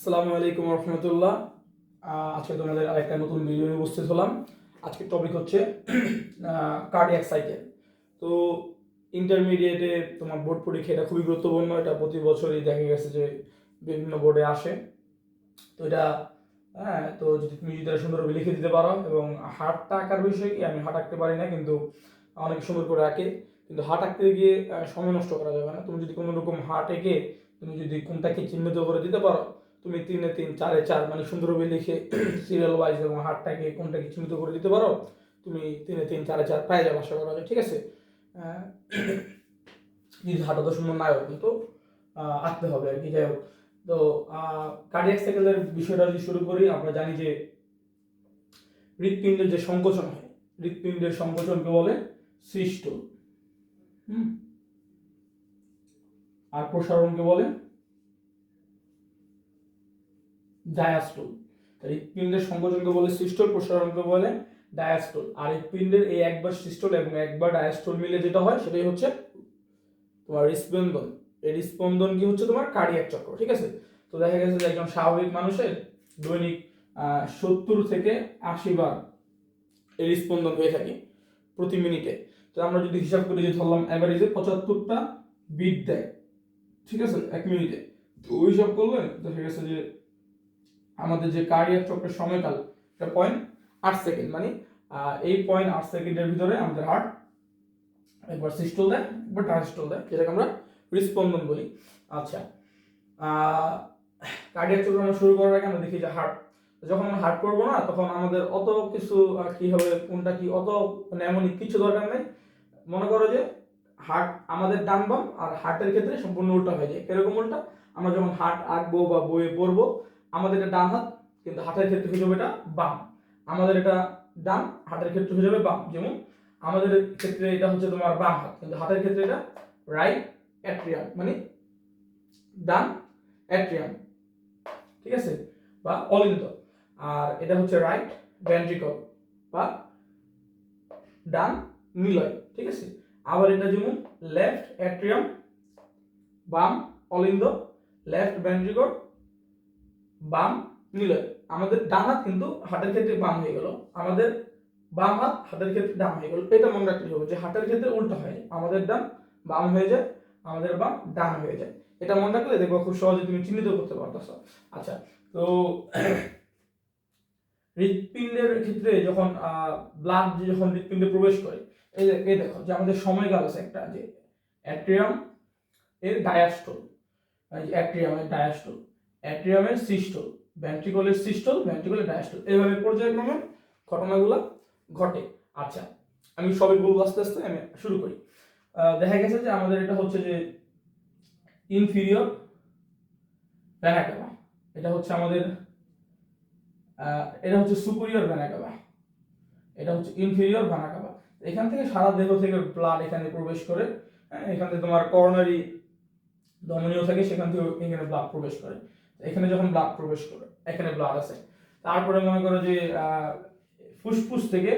আসসালামু আলাইকুম রহমতুল্লাহ। আজকে তোমাদের আরেকটা নতুন ভিডিও উপস্থিত হলাম। আজকের টপিক হচ্ছে কার্ডিয়াক সাইকেল তো ইন্টারমিডিয়েটে তোমার বোর্ড পরীক্ষা এটা খুবই গুরুত্বপূর্ণ। এটা প্রতি বছরই দেখা গেছে যে বিভিন্ন বোর্ডে আসে। তো এটা হ্যাঁ তো যদি তুমি যদি সুন্দরভাবে লিখে দিতে পারো এবং হাটটা আঁকার বিষয়ে কি, আমি হাট আঁকতে পারি না, কিন্তু অনেক সুন্দর করে আঁকে। কিন্তু হাট আঁকতে গিয়ে সময় নষ্ট করা যাবে না। তুমি যদি কোনো রকম হাট এঁকে তুমি যদি কোনটাকে চিহ্নিত করে দিতে পারো তুমি তিনে তিন, চারে চার মানে সুন্দরভাবে লিখে সিরিয়াল ওয়াইজ এবং হাটটাকে কোনটাকে চিহ্নিত করে দিতে পারো, তুমি তিনে তিন, চারে চার পাই যাবে আশা করা যায়, ঠিক আছে? যদি হাটা তো সুন্দর নাও কিন্তু আঁকতে হবে আর কি, যাই হোক। তো কার্ডিয়াক সাইকেলের বিষয়টা যদি শুরু করি, আমরা জানি যে হৃৎপিণ্ডের যে সংকোচন হয়, হৃৎপিণ্ডের সংকোচনকে বলে সৃষ্ট, হুম? আর প্রসারণকে বলে ডায়াস্টোল হৃৎপিণ্ডের সংকোচনকে বলে সিস্টোল, প্রসারণকে বলে ডায়াস্টোল আর হৃৎপিণ্ডের এই একবার সিস্টোল এবং একবার ডায়াস্টোল মিলে যেটা হয়, সেটাই হচ্ছে তোমার হৃস্পন্দন এই হৃস্পন্দন কি হচ্ছে তোমার? কার্ডিয়াক চক্র, ঠিক আছে? তো দেখা গেছে যে একজন স্বাভাবিক মানুষের দৈনিক সত্তর থেকে আশি বার এই হৃস্পন্দন হয়ে থাকে প্রতি মিনিটে। তো আমরা যদি হিসাব করি যে ধরলাম অ্যাভারেজে পঁচাত্তরটা বিট দেয়, ঠিক আছে? এক মিনিটে। তো ওই হিসাব করলে দেখা গেছে যে আমাদের যে কার্ডিয়াক চক্রের সময়কাল, এটা পয়েন্ট আট সেকেন্ড মানে এই পয়েন্ট আট সেকেন্ডের ভিতরে আমাদের হার্ট একবার সিস্টল দেয়, একবার ডায়াস্টল দেয়, যেটাকে আমরা হৃস্পন্দন বলি। আচ্ছা কার্ডিয়াক চক্র আমরা শুরু করার আগে আমরা দেখি যে হার্ট যখন আমরা হার্ট করব না, তখন আমাদের অত কিছু কি হবে, কোনটা কি, অত মানে এমন কিছু দরকার নেই। মনে করো যে হার্ট আমাদের ডান বাম, আর হার্টের ক্ষেত্রে সম্পূর্ণ উল্টা হয়ে যায়। এরকম উল্টা? আমরা যখন হার্ট আঁকবো বা বইয়ে পড়ব আমাদের এটা ডান হাত, কিন্তু হাতের ক্ষেত্রে হয়ে যাবে এটা বাম। আমাদের এটা ডান, হাতের ক্ষেত্রে হয়ে যাবে বাম। যেমন আমাদের ক্ষেত্রে এটা হচ্ছে তোমার বাম হাত, কিন্তু হাতের ক্ষেত্রে এটা রাইট অ্যাট্রিয়াম মানে ডান অ্যাট্রিয়াম ঠিক আছে? বা অলিন্দ। আর এটা হচ্ছে রাইট ভেন্ট্রিকল বা ডান নিলয়, ঠিক আছে? আবার এটা যেমন লেফট অ্যাট্রিয়াম বাম অলিন্দ লেফট ভেন্ট্রিকল বাম নিলয় আমাদের ডান হাত কিন্তু হাতের ক্ষেত্রে বাম হয়ে গেল। আমাদের বাম হাত হাতের ক্ষেত্রে ডান হয়ে গেল। এটা মনে রাখতে হবে যে হাতের ক্ষেত্রে উল্টো হয়। আমাদের ডান বাম হয়ে যায়, আমাদের বাম ডান হয়ে যায়। এটা মনে রাখলে দেখব খুব সহজে তুমি চিহ্নিত করতে পারতেছ। আচ্ছা তো হৃৎপিণ্ডের ক্ষেত্রে যখন ব্লাড যখন হৃৎপিণ্ডে প্রবেশ করে, এই এই দেখো যে আমাদের সময়কাল আছে একটা, যে অ্যাট্রিয়াম এর ডায়াস্টোল অ্যাট্রিয়ামের ডায়াস্টোল অ্যাট্রিয়ামের সিস্টোল ভেন্ট্রিকলের সিস্টোল ভেন্ট্রিকলের ডায়াস্টোল এইভাবে পর্যায়ক্রমে ঘটনাগুলো ঘটে। আচ্ছা আমি সবই বলব আস্তে আস্তে আমি শুরু করি। দেখা গেছে যে আমাদের এটা হচ্ছে যে ইনফিরিয়র ভ্যানাকাবা এটা হচ্ছে আমাদের এটা হচ্ছে সুপিরিয়র ভ্যানাকাবা এটা হচ্ছে ইনফিরিয়র ভ্যানাকাবা এখান থেকে সারা দেহ থেকে ব্লাড এখানে প্রবেশ করে হ্যাঁ, এখান থেকে তোমার করোনারি ধমনীয় থাকে সেখান থেকে এখানে ব্লাড প্রবেশ করে। এখানে যখন ব্লাড প্রবেশ করে, এখানে ব্লাড আছে। তারপরে মনে করো যে ফুসফুস থেকে,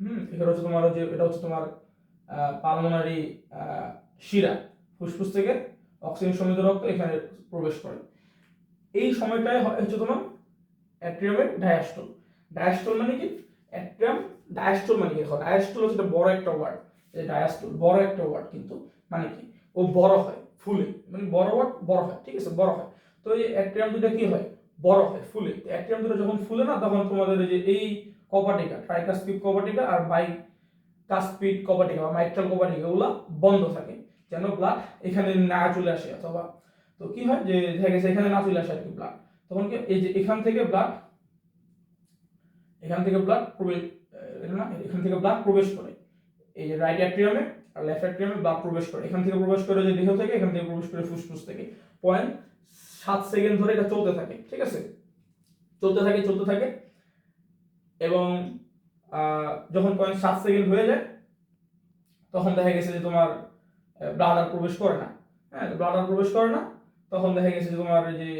হুম, এখানে হচ্ছে তোমার যে, এটা হচ্ছে তোমার পালমোনারি শিরা। ফুসফুস থেকে অক্সিজেন সমৃদ্ধ রক্ত এখানে প্রবেশ করে। এই সময়টায় হচ্ছে তোমার অ্যাট্রিয়ামের ডায়াস্টোল ডায়াস্টোল মানে কি? অ্যাট্রিয়াম ডায়াস্টোল মানে কি? ডায়াস্টোল হচ্ছে বড় একটা ওয়ার্ড এই ডায়াস্টোল বড় একটা ওয়ার্ড কিন্তু মানে কি? ও বড় হয়, ফুলে। মানে বড় ওয়ার্ড বড় হয়, ঠিক আছে? বড় হয়। তো এই অ্যাট্রিয়াম দুটো কি হয়? বড় হয় ফুলে অ্যাট্রিয়াম দুটো যখন ফুলে না, তখন তোমাদের এই যে এই কপাটিকা ট্রাইকাস্পিড কপাটিকা আর বাই কাস্পিড কপাটিকা বা মাইট্রাল কপাটিকা ওগুলো বন্ধ থাকে, যেন ব্লাড এখানে না চলে আসে অথবা, তো কি হয় যে দেখা গেছে এখানে না চলে আসে আর কি ব্লাড তখন কি এই যে এখান থেকে ব্লাড এখান থেকে ব্লাড প্রবেশ না, এখান থেকে ব্লাড প্রবেশ করে। এই যে রাইট অ্যাট্রিয়ামে আর লেফট অ্যাট্রিয়ামে ব্লাড প্রবেশ করে। এখান থেকে প্রবেশ করে যে দেহ থেকে, এখান থেকে প্রবেশ করে ফুসফুস থেকে। পয়েন্ট সাত সেকেন্ড ধরে এটা চলতে থাকে, ঠিক আছে? চলতে থাকে চলতে থাকে। এবং যখন পয়েন্ট সাত সেকেন্ড হয়ে যায়, তখন দেখা গেছে যে তোমার ব্লাড আর প্রবেশ করে না। হ্যাঁ ব্লাড আর প্রবেশ করে না, তখন দেখা গেছে যে তোমার যে,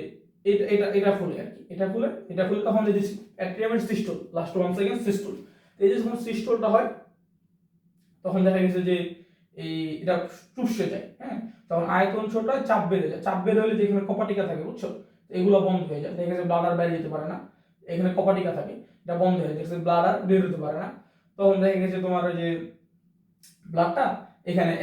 এটা এটা এটা ফুলে আর কি। এটা ফুলে এটা ফুলে তখন যে অ্যাট্রিয়ামের systole last one second systole. এই যে যখন সিস্টোলটা হয়, তখন দেখা গেছে যে এই, এটা চুষে যায় হ্যাঁ? তখন আয়তন ছোট চাপ বেড়ে যায়। চাপ বেড়ে হলে যেখানে কপাটিকা থাকে, বুঝছ? এগুলো বন্ধ হয়ে যায়। দেখা যাচ্ছে ব্লাডার বাইরে যেতে পারে না। এখানে কপাটিকা থাকে, এটা বন্ধ হয়ে দেখছে ব্লাডার বের হতে পারে না। তখন দেখা গেছে তোমার ওই যে ব্লাডটা এখানে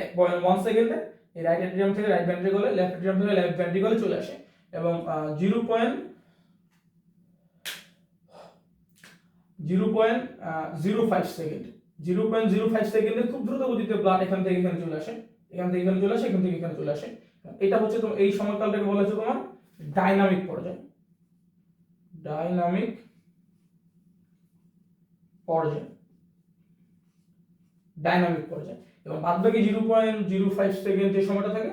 ওয়ান সেকেন্ডে এই রাইট অ্যাট্রিয়াম থেকে রাইট ভেন্ট্রিকলে লেফট অ্যাট্রিয়াম থেকে লেফট ভেন্ট্রিকলে চলে আসে। এবং zero point zero point zero five second zero point zero five সেকেন্ডে খুব দ্রুত গতিতে ব্লাড এখান থেকে এখানে চলে আসে। এখান থেকে এখানে চলে আসে, এখান থেকে এখানে চলে আসে। এটা হচ্ছে তোমার, এই সময়কালটাকে বলা হচ্ছে তোমার ডাইনামিক পর্যায়। ডাইনামিক পর্যায়। ডাইনামিক পর্যায়। এবং বাদ বাকি zero point zero five second যে সময়টা থাকে,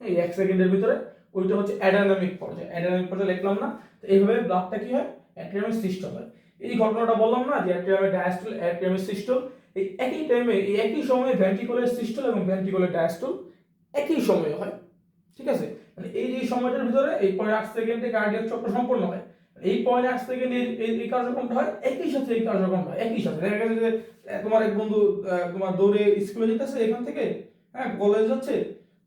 এই এক সেকেন্ডের ভিতরে, ওইটা হচ্ছে অ্যাডাইনামিক পর্যায়। অ্যাডাইনামিক পর্যায়ে লিখলাম না। তো এইভাবে ব্লাডটা কি হয়? অ্যাট্রিয়ামের সিস্টেম হয়। এই ঘটনাটা বললাম না যে অ্যাট্রিয়ামের ডায়াস্টল অ্যাট্রিয়ামের সিস্টেম এই একই টাইমে এই একই সময়ে ভেন্ট্রিকুলার সিস্টেম এবং ভেন্ট্রিকুলার ডায়াস্টল একই সময়ে হয়। ঠিক আছে? মানে এই যে সময়টার ভিতরে এই পয়েন্ট আট সেকেন্ডে কার্ডিয়াক চক্র সম্পন্ন হয়, এই পয়েন্ট আট সেকেন্ডে এই কার্যক্রমটা হয়, একই সাথে এই কার্যক্রমটা হয়, একই সাথে। দেখা গেছে যে তোমার এক বন্ধু তোমার দৌড়ে স্কুলে যেতেছে, এখান থেকে হ্যাঁ কলেজ যাচ্ছে,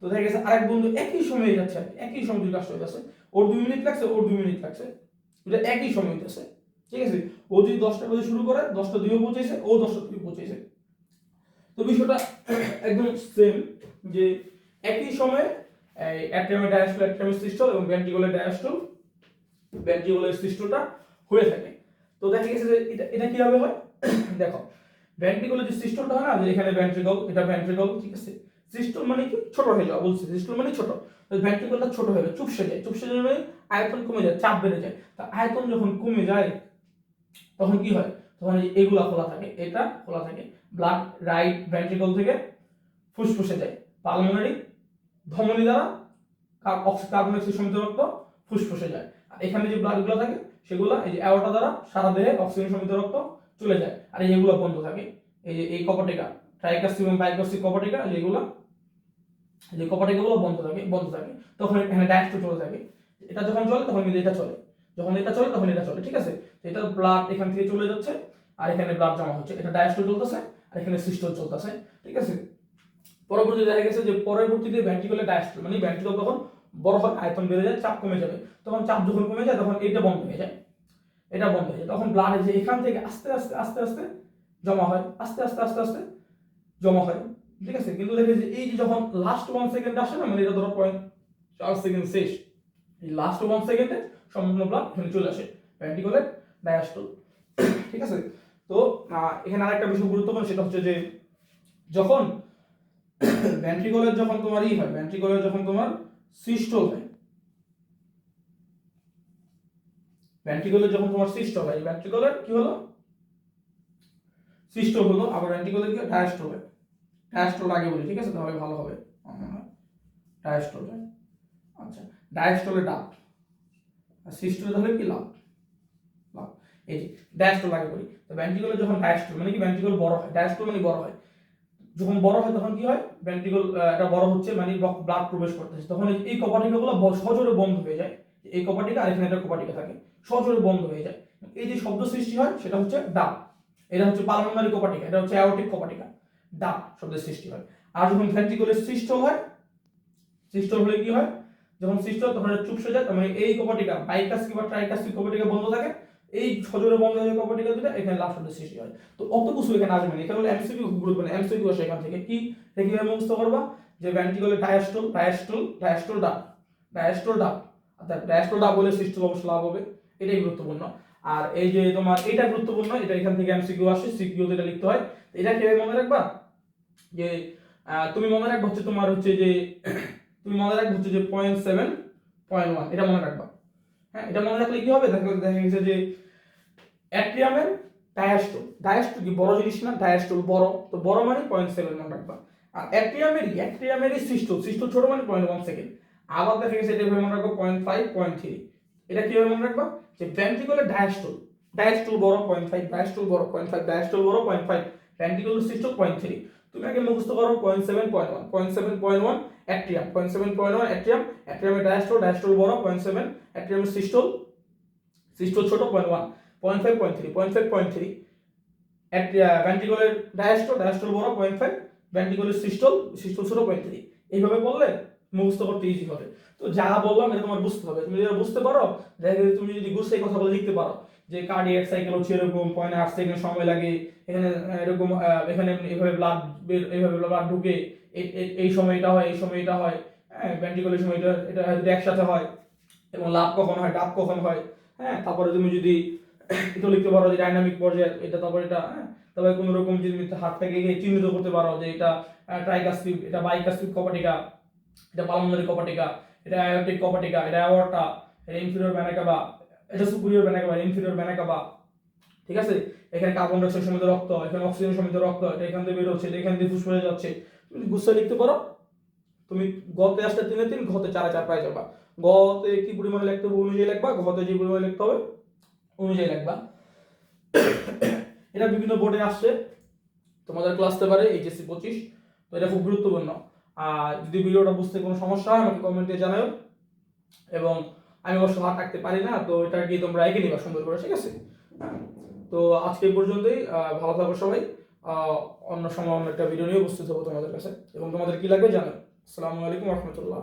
তো দেখা গেছে আরেক বন্ধু একই সময়ে যাচ্ছে, একই সময় দুই কাজটা হইতেছে, ওর দুই মিনিট লাগছে, ওর দুই মিনিট লাগছে এটা একই সময় হইতেছে। ঠিক আছে? ও যদি দশটা বাজে শুরু করে, দশটা দুইও পৌঁছেছে ও দশটা দুই পৌঁছেছে তো বিষয়টা একদম সেম যে একই সময়ে, এই অ্যাট্রিয়ামের ডায়াস্টল অ্যাট্রিয়ামের সিস্টল এবং ভেন্ট্রিকুলার ডায়াস্টল ভেন্ট্রিকুলার সিস্টলটা হয়ে থাকে। তো দেখা গেছে যে এটা এটা কীভাবে হয়? দেখো ভেন্ট্রিকুলার যে সিস্টলটা হয় না, যে এখানে ভেন্ট্রিকল এটা ভেন্ট্রিকল ঠিক আছে? সিস্টল মানে কি? ছোট হয়ে যাওয়া, বলছি সিস্টল মানে ছোট। ভেন্ট্রিকলটা ছোট হয়ে যায়, চুপসে যায়। চুপসে যায় মানে আয়তন কমে যায়, চাপ বেড়ে যায়। তা আয়তন যখন কমে যায় তখন কি হয়? তখন এগুলা খোলা থাকে। এটা খোলা থাকে। ব্লাড রাইট ভেন্ট্রিকল থেকে ফুসফুসে যায়। পালমোনারি ধমনী দ্বারা কার্বন সমিত রক্ত ফুসফুসে যায়। আর এখানে যে ব্লাডগুলো থাকে, সেগুলো এই যে অ্যাওটা দ্বারা সারা দেহে অক্সিজেন সমিত রক্ত চলে যায়। আর এইগুলো বন্ধ থাকে। এই যে এই কপাটিকা ট্রাইকাস্টিক এবং বাইকাস্টিক কপাটিকা যেগুলো যে কপাটিকাগুলো বন্ধ থাকে বন্ধ থাকে। তখন এখানে ডায়াস্টো চলে থাকে। এটা যখন চলে, তখন কিন্তু এটা চলে। যখন এটা চলে, তখন এটা চলে, ঠিক আছে? এটা ব্লাড এখান থেকে চলে যাচ্ছে, আর এখানে ব্লাড জমা হচ্ছে। এটা ডায়াস্টো চলতেছে, আর এখানে সিস্টল চলতেছে, ঠিক আছে? পরবর্তী দেখা গেছে যে পরবর্তীতে ভেন্ট্রিকুলার ডায়াস্ট্রল মানে ভেন্ট্রিকল তখন বড় হয়, আয়তন বেড়ে যায়, চাপ কমে যাবে। তখন চাপ যখন কমে যায়, তখন এটা বন্ধ হয়ে যায়। এটা বন্ধ হয়ে যায়। তখন ব্লাড যে এখান থেকে আস্তে আস্তে আস্তে আস্তে জমা হয়, আস্তে আস্তে আস্তে আস্তে জমা হয়, ঠিক আছে? কিন্তু দেখে যে এই যে যখন লাস্ট ওয়ান সেকেন্ড আসে না মানে এটা ধরো পয়েন্ট চার সেকেন্ড শেষ, এই লাস্ট ওয়ান সেকেন্ডে সম্পূর্ণ ব্লাড এখানে চলে আসে। ভেন্ট্রিকুলার ডায়াস্ট্রল ঠিক আছে? তো এখানে আরেকটা বিষয় গুরুত্বপূর্ণ, সেটা হচ্ছে যে যখন ভেন্ট্রিকলের যখন তোমার ই হয় ভেন্ট্রিকলের যখন তোমার সিস্টল হয় ভেন্ট্রিকলের যখন তোমার সিস্টল হয় ভেন্ট্রিকলের কি হলো? সিস্টল হলো, আবার ভেন্ট্রিকলের কি? ডায়াস্টল হয় ডায়াস্টল আগে বলি, ঠিক আছে? তাহলে ভালো হবে। ডায়াস্টল হয় আচ্ছা ডায়াস্টলে ডাব আর সিস্টলে তাহলে কি লাভ? লাভ। এই যে ডায়াস্টল আগে বলি। তো ভেন্ট্রিকলের যখন ডায়াস্টল মানে কি ভেন্ট্রিকল বড় হয়? ডায়াস্টল মানে বড় হয়। যখন বড় হয় তখন কি হয়? ভেন্ট্রিকল এটা বড় হচ্ছে মানে ব্লাড প্রবেশ করতেছে। তখন এই- কপাটিকাগুলো সজোরে বন্ধ হয়ে যায়। এই কপাটিকা আর এখানে একটা কপাটিকা থাকে, সজোরে বন্ধ হয়ে যায়। এই যে শব্দ সৃষ্টি হয়, সেটা হচ্ছে ডাব এটা হচ্ছে পালমোনারি কপাটিকা, এটা হচ্ছে অ্যাওটিক কপাটিকা। ডাব শব্দের সৃষ্টি হয়। আর যখন ভেন্ট্রিকলের সৃষ্ট হয়, সৃষ্ট হলে কি হয়? যখন সিস্টল তখন এটা যায়। তার মানে এই কপাটিকা বাইকাস্কি বা ট্রাইকাস্কি কপাটিকা বন্ধ থাকে। এই সজোরে বন্ধ হয়ে কপাটিকা দুটা এখানে লাভ শব্দের সৃষ্টি হয়। তো অত কিছু এখানে আসবে না। এখানে হলো এমসিকিউ গুরুত্বপূর্ণ এমসিকিউ আসে এখান থেকে। কি কীভাবে মুখস্থ করবা? যে ভেন্ট্রিকলে diastole diastole diastole dub diastole dub অর্থাৎ ডায়াস্টল ডাব বলে সিস্টল অবশ্য লাভ হবে। এটাই গুরুত্বপূর্ণ। আর এই যে তোমার এটা গুরুত্বপূর্ণ, এটা এখান থেকে এমসিকিউ আসে সিকিউ এটা লিখতে হয়। এটা কীভাবে মনে রাখবা? যে তুমি মনে রাখবা হচ্ছে তোমার হচ্ছে যে তুমি মনে রাখবে হচ্ছে যে পয়েন্ট সেভেন পয়েন্ট ওয়ান এটা মনে রাখবা। হ্যাঁ এটা মনে রাখলে কি হবে? দেখা দেখা গেছে যে অ্যাট্রিয়ামের ডায়াস্টোল ডায়াস্টোল কি? বড় জিনিস না? ডায়াস্টোল বড়। তো বড় মানে পয়েন্ট সেভেন মনে রাখবা। আর অ্যাট্রিয়ামের অ্যাট্রিয়ামেরই সিস্টোল সিস্টোল ছোট মানে পয়েন্ট ওয়ান সেকেন্ড আবার দেখা গেছে এটা মনে রাখব পয়েন্ট ফাইভ পয়েন্ট থ্রি এটা কীভাবে মনে রাখবা? যে ভেন্ট্রিকুলার ডায়াস্টোল ডায়াস্টোল বড় পয়েন্ট ফাইভ ডায়াস্টোল বড় পয়েন্ট ফাইভ ডায়াস্টোল বড় point five ventricular systole point three তুমি আগে মুখস্থ করো point seven point one point seven point one atrium point seven point one atrium অ্যাট্রিয়ামের diastole diastole বড় point seven অ্যাট্রিয়ামের systole systole ছোট point one point five point three point five point three ventricular diastole diastole বড় point five ventricular systole systole ছোট point three এইভাবে বললে মুখস্থ করতে easy হবে। তো যা বললাম, এটা তোমার বুঝতে হবে। তুমি যদি বুঝতে পারো, দেখা গেছে তুমি যদি এই কথাগুলো লিখতে পারো যে কার্ডিয়াক সাইকেল হচ্ছে এরকম পয়েন্ট আট সেকেন্ড সময় লাগে, এখানে এরকম এখানে এভাবে ব্লাড এইভাবে ব্লাড ঢুকে এই- সময়টা হয়, এই সময়টা হয় হ্যাঁ ভেন্টিকুলের সময়টা, এটা হয়তো একসাথে হয়, এবং লাভ কখন হয়, ডাব কখন হয় হ্যাঁ তারপরে তুমি যদি এটা লিখতে পারো যে ডাইনামিক পর্যায়ে, এটা তারপরে এটা হ্যাঁ তারপরে কোনো রকম যদি হাতটাকে গিয়ে চিহ্নিত করতে পারো যে এটা ট্রাইকাস্পিক এটা বাইকাস্পিক কপাটিকা, এটা পালমোনারি কপাটিকা, এটা আয়োটিক কপাটিকা, এটা অ্যাওয়ার্টা এটা ইনফিরিয়র ভ্যানাকাবা এটা সুপিরিয়র ব্যানাকাবা ইনফিরিয়র ব্যানাকাবা ঠিক আছে? এখানে কার্বন ডাইঅক্সাইড সমিত রক্ত, এখানে অক্সিজেন সমিত রক্ত, এটা এখান থেকে বের হচ্ছে, এটা এখান থেকে ফুসফুসে যাচ্ছে তুমি গুচ্ছ লিখতে পারো। তুমি গতে আসতে তিনে তিন, ঘতে চারে চার পাই যাবা গতে কি পরিমাণে লিখতে হবে অনুযায়ী লিখবা, ঘতে যে পরিমাণে লিখতে হবে অনুযায়ী লিখবা। এটা বিভিন্ন বোর্ডে আসছে। তোমাদের ক্লাসতে পারে এইচএসসি পঁচিশ। তো এটা খুব গুরুত্বপূর্ণ। আর যদি ভিডিওটা বুঝতে কোনো সমস্যা হয়, আমাকে কমেন্টে জানাও। এবং আমি অবশ্য হাত রাখতে পারি না, তো এটা গিয়ে তোমরা এগিয়ে নিবা সুন্দর করে, ঠিক আছে? তো আজকে পর্যন্তই ভালো থাকো সবাই। অন্য সময় অন্য একটা ভিডিও নিয়ে উপস্থিত হব তোমাদের কাছে। এবং তোমাদের কি লাগবে জানো আসসালামু আলাইকুম রহমতুল্লাহ।